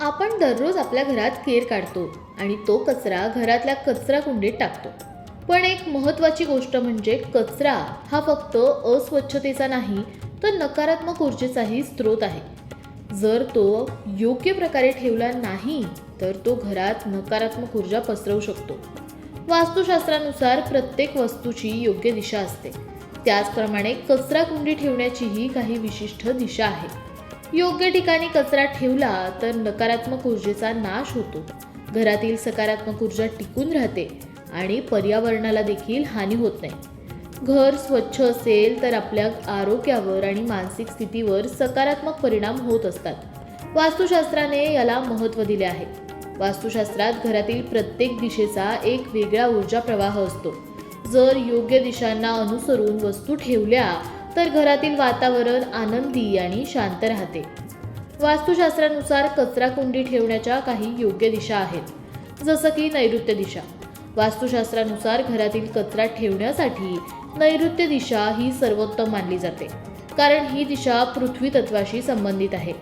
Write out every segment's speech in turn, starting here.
आपण दररोज आपल्या घरात केर काढतो आणि तो कचरा घरातल्या कचरा कुंडीत टाकतो. पण एक महत्त्वाची गोष्ट म्हणजे कचरा हा फक्त अस्वच्छतेचा नाही तर नकारात्मक ऊर्जेचाही स्रोत आहे. जर तो योग्य प्रकारे ठेवला नाही तर तो घरात नकारात्मक ऊर्जा पसरवू शकतो. वास्तुशास्त्रानुसार प्रत्येक वस्तूची योग्य दिशा असते. त्याचप्रमाणे कचरा कुंडी ठेवण्याचीही काही विशिष्ट दिशा आहे. योग्य ठिकाणी कचरा ठेवला तर नकारात्मक ऊर्जेचा नाश होतो. घरातील सकारात्मक ऊर्जा टिकून राहते आणि पर्यावरणाला देखील हानी होत नाही. घर स्वच्छ असेल तर आपल्या आरोग्यावर आणि मानसिक स्थितीवर सकारात्मक परिणाम होत असतात. वास्तुशास्त्राने याला महत्त्व दिले आहे. वास्तुशास्त्रात घरातील प्रत्येक दिशेचा एक वेगळा ऊर्जा प्रवाह असतो. जर योग्य दिशांना अनुसरून वस्तू ठेवल्या तर घरातील वातावरण आनंदी आणि शांत राहते. वास्तुशास्त्रानुसार कचरा कुंडी ठेवण्याच्या काही योग्य दिशा आहेत जसं की नैऋत्य दिशा. वास्तुशास्त्रानुसार घरातील कचरा ठेवण्यासाठी नैऋत्य दिशा ही सर्वोत्तम मानली जाते कारण ही दिशा पृथ्वी तत्वाशी संबंधित आहे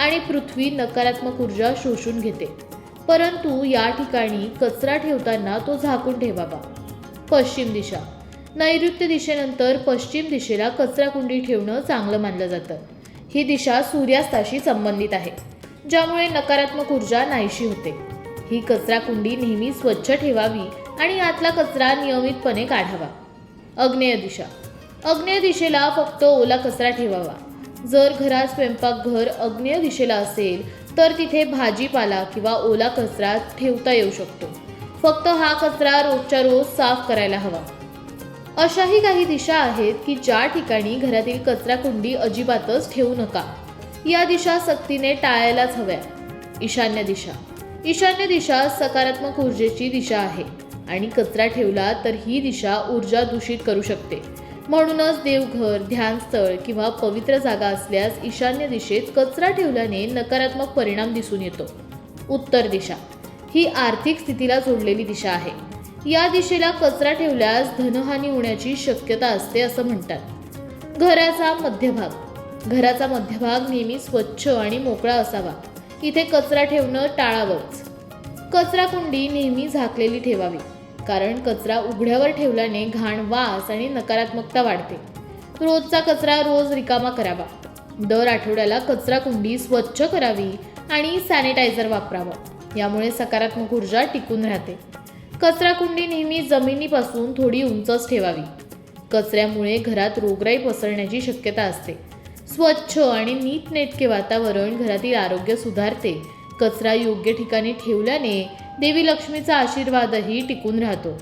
आणि पृथ्वी नकारात्मक ऊर्जा शोषून घेते. परंतु या ठिकाणी कचरा ठेवताना तो झाकून ठेवावा. पश्चिम दिशा. नैऋत्य दिशेनंतर पश्चिम दिशेला कचराकुंडी ठेवणं चांगलं मानलं जातं. ही दिशा सूर्यास्ताशी संबंधित आहे ज्यामुळे नकारात्मक ऊर्जा नाहीशी होते. ही कचराकुंडी नेहमी स्वच्छ ठेवावी आणि आतला कचरा नियमितपणे काढावा. अग्नेय दिशा. अग्नेय दिशेला फक्त ओला कचरा ठेवावा. जर घरात स्वयंपाकघर अग्नेय दिशेला असेल तर तिथे भाजीपाला किंवा ओला कचरा ठेवता येऊ शकतो. फक्त हा कचरा रोजच्या रोज साफ करायला हवा. अशाही काही दिशा आहेत की ज्या ठिकाणी घरातील कचरा कुंडी अजिबातच ठेवू नका. या दिशा सक्तीने टाळायलाच हव्या. ईशान्य दिशा. ईशान्य दिशा सकारात्मक ऊर्जेची दिशा आहे आणि कचरा ठेवला तर ही दिशा ऊर्जा दूषित करू शकते. म्हणूनच देवघर ध्यानस्थळ किंवा पवित्र जागा असल्यास ईशान्य दिशेत कचरा ठेवल्याने नकारात्मक परिणाम दिसून येतो. उत्तर दिशा. ही आर्थिक स्थितीला जोडलेली दिशा आहे. या दिशेला कचरा ठेवल्यास धनहानी होण्याची शक्यता असते असं म्हणतात. घराचा मध्यभाग. घराचा मध्यभाग नेहमी स्वच्छ आणि मोकळा असावा. इथे कचरा ठेवणं टाळावंच. कचरा कुंडी नेहमी झाकलेली ठेवावी. कारण कचरा उघड्यावर ठेवल्याने घाण वास आणि नकारात्मकता वाढते. रोजचा कचरा रोज रिकामा करावा. दर आठवड्याला कचरा कुंडी स्वच्छ करावी आणि सॅनिटायझर वापरावं. यामुळे सकारात्मक ऊर्जा टिकून राहते. कचरा कुंडी नेहमी जमिनीपासून थोडी उंचच ठेवावी. कचऱ्यामुळे घरात रोगराई पसरण्याची शक्यता असते. स्वच्छ आणि नीटनेटके वातावरण घरातील आरोग्य सुधारते. कचरा योग्य ठिकाणी ठेवल्याने देवी लक्ष्मीचा आशीर्वादही टिकून राहतो.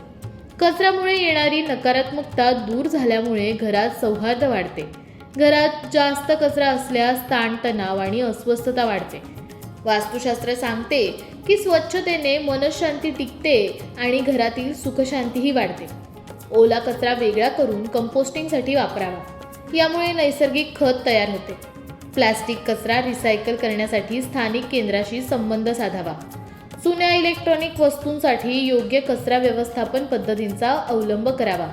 कचऱ्यामुळे येणारी नकारात्मकता दूर झाल्यामुळे घरात सौहार्द वाढते. घरात जास्त कचरा असल्यास ताणतणाव आणि अस्वस्थता वाढते. वास्तुशास्त्र सांगते की स्वच्छतेने मनशांती टिकते आणि घरातील सुखशांतीही वाढते. ओला कचरा वेगळा करून कंपोस्टिंगसाठी वापरावा. यामुळे नैसर्गिक खत तयार होते. प्लास्टिक कचरा रिसायकल करण्यासाठी स्थानिक केंद्राशी संबंध साधावा. जुन्या इलेक्ट्रॉनिक वस्तूंसाठी योग्य कचरा व्यवस्थापन पद्धतींचा अवलंब करावा.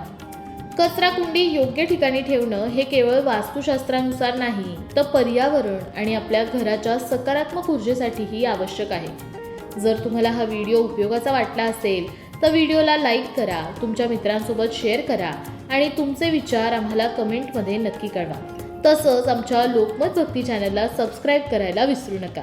कचरा कुंडी योग्य ठिकाणी ठेवणं हे केवळ वास्तुशास्त्रानुसार नाही तर पर्यावरण आणि आपल्या घराच्या सकारात्मक ऊर्जेसाठीही आवश्यक आहे. जर तुम्हाला हा व्हिडिओ उपयोगाचा वाटला असेल तर व्हिडिओला लाईक करा तुमच्या मित्रांसोबत शेअर करा आणि तुमचे विचार आम्हाला कमेंटमध्ये नक्की कळवा. तसंच आमच्या लोकमत भक्ती चॅनलला सबस्क्राईब करायला विसरू नका.